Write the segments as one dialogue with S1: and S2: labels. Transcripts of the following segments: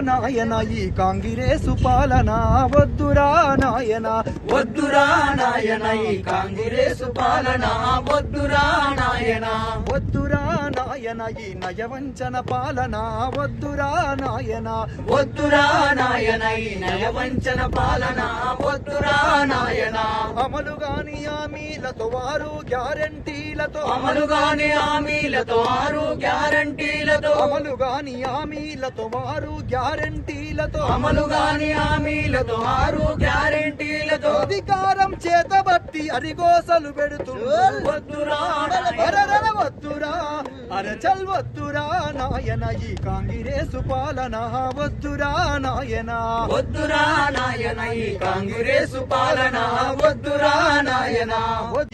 S1: నాయన ఈ కాంగిరేసు పాలన? వద్దురా నాయన.
S2: వద్దురా నాయన ఈ కాంగ్రెసు పాలన? వద్దురా నాయన.
S1: వద్దురా నాయన ఈ నయవంచన పాలన వద్దురా నాయన.
S2: వద్దురా నాయన ఈ నయవంచన పాలన వద్దురా నాయన.
S1: అమలు గాని హామీలతో వారు గ్యారంటీలతో.
S2: అమలు కాని హామీలతో ఆరు గ్యారంటీలతో.
S1: అమలు గాని హామీలతో వారు గ్యారంటీలతో.
S2: అమలు కాని హామీలతో ఆరు గ్యారంటీలతో.
S1: అధికారం చేతబట్టి అరిగోసలు పెడుతున్నారు
S2: వద్దురా
S1: వద్దురా. అరచల్ వద్దురా నాయన ఈ కాంగిరేసు పాలన వద్దురా నాయన
S2: వద్దురా నాయన ఈ కాంగ్రెసు పాలన వద్దురా నాయన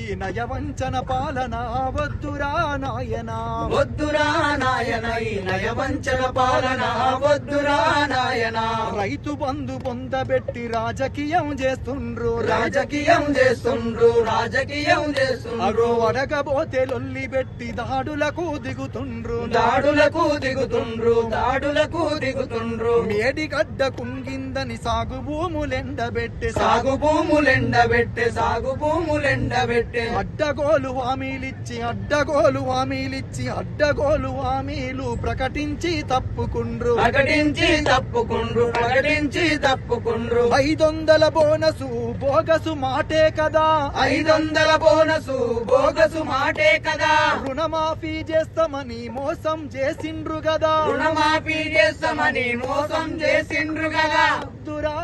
S1: ఈ నయవంచన పాలన వద్దురా నాయన
S2: వద్దురా నాయన ఈ నయవంచన పాలన వద్దురా నాయన
S1: రైతు బంధు పొందబెట్టి రాజకీయం చేస్తుండ్రు.
S2: రాజకీయం చేస్తుండ్రు రాజకీయం చేస్తుండ్రు.
S1: అడగబోతే లొల్లి పెట్టి దాడులకు దిగుతుండ్రు.
S2: దాడులకు దిగుతుండ్రు దాడులకు దిగుతుండ్రు.
S1: మేడిగడ్డ కుంగిందని సాగు భూములెండబెట్టి
S2: సాగు భూములెండబెట్టే సాగు భూములెండబెట్టే
S1: అడ్డగోలు హామీలిచ్చి అడ్డగోలు హామీలిచ్చి అడ్డగోలు హామీలు ప్రకటించి తప్పుకుండ్రు.
S2: ప్రకటించి తప్పుకుండ్రు ప్రకటించి తప్పుకుండ్రు.
S1: ఐదొందల బోనసు బోగసు మాటే కదా.
S2: ఐదొందల బోనసు బోగసు మాటే కదా.
S1: రుణమాఫీ చేస్తామని మోసం చేసిండ్రు కదా
S2: రుణమాఫీ చేస్తామని మోసం చేసిండ్రు కదా
S1: వద్దురా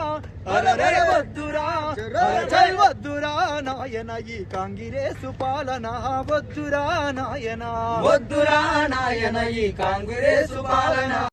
S1: అరరర వద్దురా వద్దురా నాయన ఈ కాంగిరేసు పాలన వద్దురా నాయన.
S2: వద్దురా నాయన ఈ కాంగ్రెసు పాలన.